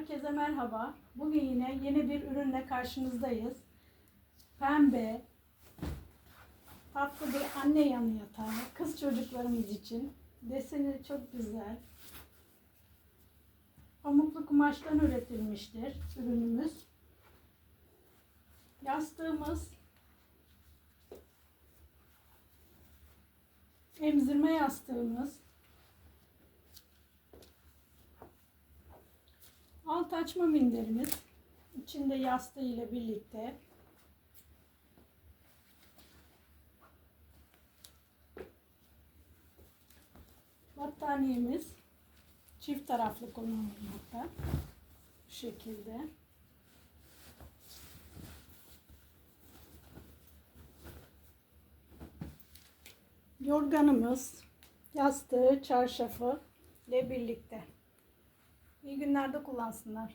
Herkese merhaba. Bugün yine yeni bir ürünle karşınızdayız. Pembe, tatlı bir anne yanı yatağı. Kız çocuklarımız için. Deseni çok güzel. Pamuklu kumaştan üretilmiştir ürünümüz. Yastığımız emzirme yastığımız. Alt açma minderimiz. içinde yastığı ile birlikte. Battaniyemiz çift taraflı kullanılmakta. Bu şekilde. Yorganımız, yastığı, çarşafı ile birlikte. İyi günlerde kullansınlar.